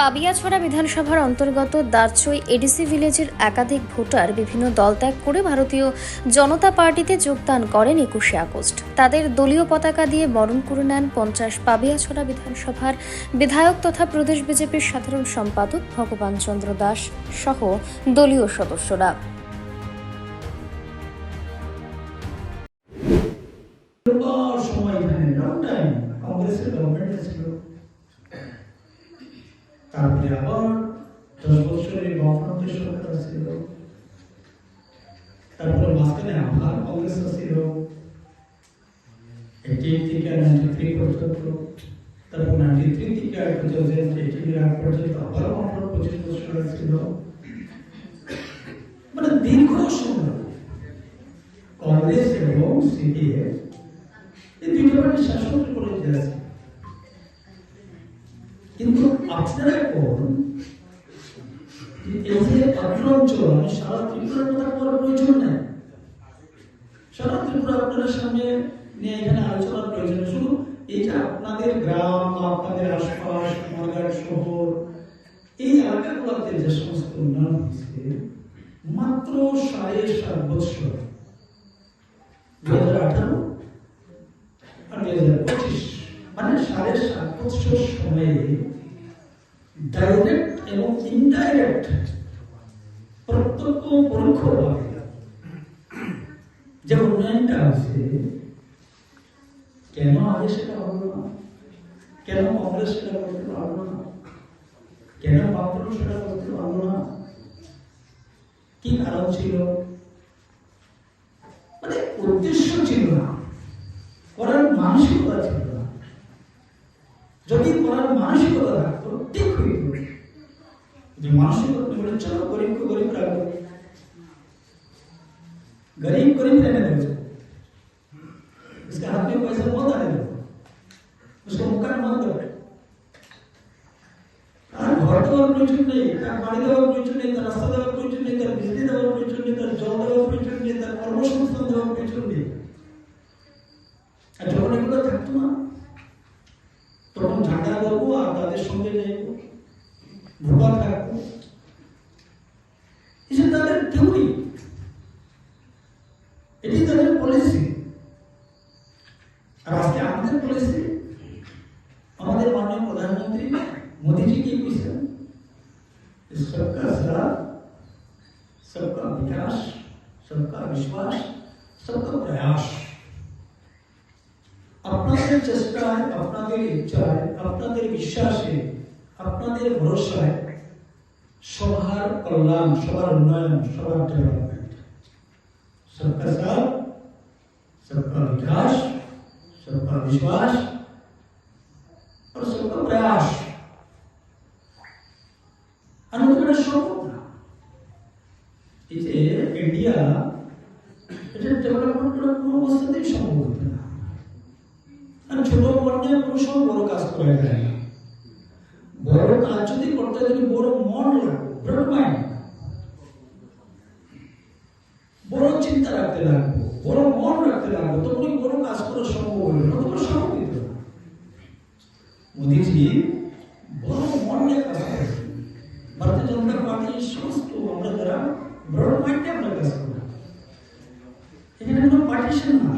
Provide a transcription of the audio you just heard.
পাবিয়াছড়া বিধানসভার অন্তর্গত দারচই এডিসি ভিলেজের একাধিক ভোটার বিভিন্ন দল ত্যাগ করে ভারতীয় জনতা পার্টিতে যোগদান করেন একুশে আগস্ট। তাদের দলীয় পতাকা দিয়ে বরণ করে নেন পঞ্চাশ পাবিয়াছড়া বিধানসভার বিধায়ক তথা প্রদেশ বিজেপির সাধারণ সম্পাদক ভগবান চন্দ্র দাস সহ দলীয় সদস্যরা। কংগ্রেসের গভর্নমেন্ট ছিল তারপরে আবার দশ বছরের গণতন্ত্রের সরকার ছিল, তারপরে মাঝখানে আবার কংগ্রেস ছিল। এইটি থেকে মানে কংগ্রেস এবং পার্টি শাসন করে আছে আপনাদের সামনে মাত্র সাড়ে সাত বছর দু আঠারো পঁচিশ মানে সাড়ে সাত বছর সময়ে ডাইরেক্ট এবং ইনডাইরেক্ট প্রত্যক্ষ পরোক্ষভাবে যে উন্নয়নটা আছে, কেন আগে সেটা হলো না? কেন কংগ্রেস সেটা করতে পারল না? কেন বামপন্থী সেটা করতে পারল না? কি কারণ ছিল? মানে উদ্দেশ্য ছিল না। করার মানসিকতা ছিল না। যদি করার মানসিকতা থাকতো ঠিক হইত যে মানসিকতা বলে চলো গরিবকে গরিব রাখবো गरीब गरीब रहने दो उसके हाथ में पैसा मत आने दो उसको मुक्का मत दो তার ঘর দেওয়ার প্রয়োজন নেই তার বাড়ি দেওয়ার প্রয়োজন নেই তার রাস্তা দেওয়ার প্রয়োজন নেই তার বিজলি দেওয়ার প্রয়োজন নেই তার জল দেওয়ার প্রয়োজন নেই তার কর্মসংস্থান দেওয়ার প্রয়োজন নেই আর যখন এগুলো থাকতো না তাদের সঙ্গে যাইব ভোকা থাকবো এসে তাদের থিওরি এটি তাদের পলিসি আর আজকে আমাদের পলিসি আমাদের মাননীয় প্রধানমন্ত্রী মোদীজি কি কইছেন सबका साथ सबका विकास सबका विश्वास सबका प्रयास আপনাদের চেষ্টায় আপনাদের ইচ্ছায় আপনাদের বিশ্বাসে আপনাদের ভরসায় সবার কল্যাণ সবার উন্নয়ন সবার ডেভেলপমেন্ট सबका साथ सबका विकास सबका विश्वास और सबका प्रयास अनुकरण সম্ভব না এই যে ইন্ডিয়া এটা ডেভেলপমেন্ট করার কোনো অবস্থাতেই সম্ভব হতো না আর ছোট পর্যায়ে কোনো সময় বড় কাজ করা যায় না। বড় কাজ যদি করতে গেলে বড় মন লাগবে ব্রড মাইন্ড বড় চিন্তা রাখতে লাগবো, বড় মন রাখতে লাগবো। তখনই বড় কাজ করা সম্ভব হলো না, তখন সম্ভব না মোদীজি বড় মন নিয়ে কাজ করেন ভারতীয় জনতা পার্টির সমস্ত আমরা যারা, বড় মাইন্ডে আমরা কাজ করি। এখানে কোনো পার্টিশন না।